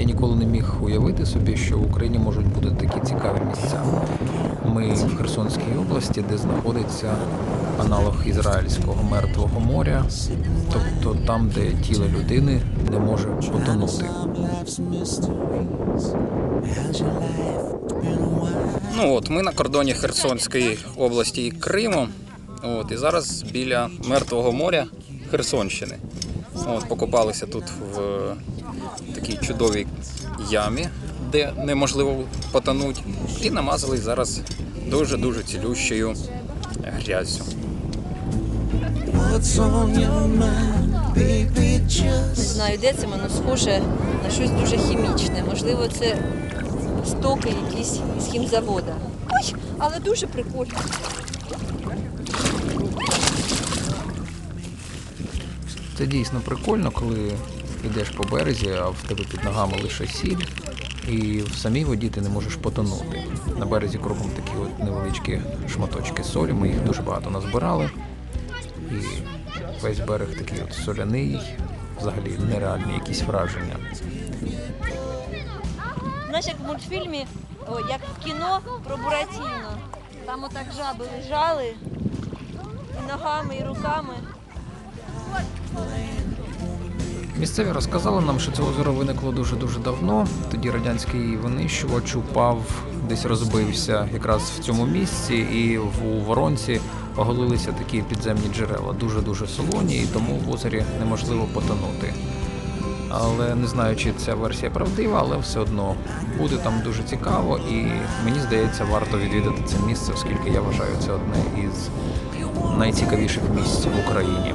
Я ніколи не міг уявити собі, що в Україні можуть бути такі цікаві місця. Ми в Херсонській області, де знаходиться аналог ізраїльського мертвого моря, тобто там, де тіло людини не може потонути. Ну от ми на кордоні Херсонської області і Криму. От, і зараз біля Мертвого моря Херсонщини. От, покопалися тут в такій чудовій ямі, де неможливо потонути, і намазались зараз дуже-дуже цілющою грязю. Не знаю, де це воно схоже на щось дуже хімічне. Можливо, це стоки якісь із хімзавода. Ой, але дуже прикольно. Це дійсно прикольно, коли йдеш по березі, а в тебе під ногами лише сіль, і в самій воді ти не можеш потонути. На березі кругом такі от невеличкі шматочки солі, ми їх дуже багато назбирали. І весь берег такий от соляний, взагалі нереальні якісь враження. Знаєш, як в мультфільмі, о, як в кіно про Буратіно. Там отак жаби лежали і ногами, і руками. Місцеві розказали нам, що це озеро виникло дуже-дуже давно. Тоді радянський винищувач упав, десь розбився якраз в цьому місці, і в воронці оголилися такі підземні джерела, дуже-дуже солоні, і тому в озері неможливо потонути. Але не знаю, чи ця версія правдива, але все одно буде там дуже цікаво, і мені здається, варто відвідати це місце, оскільки я вважаю це одне із найцікавіших місць в Україні.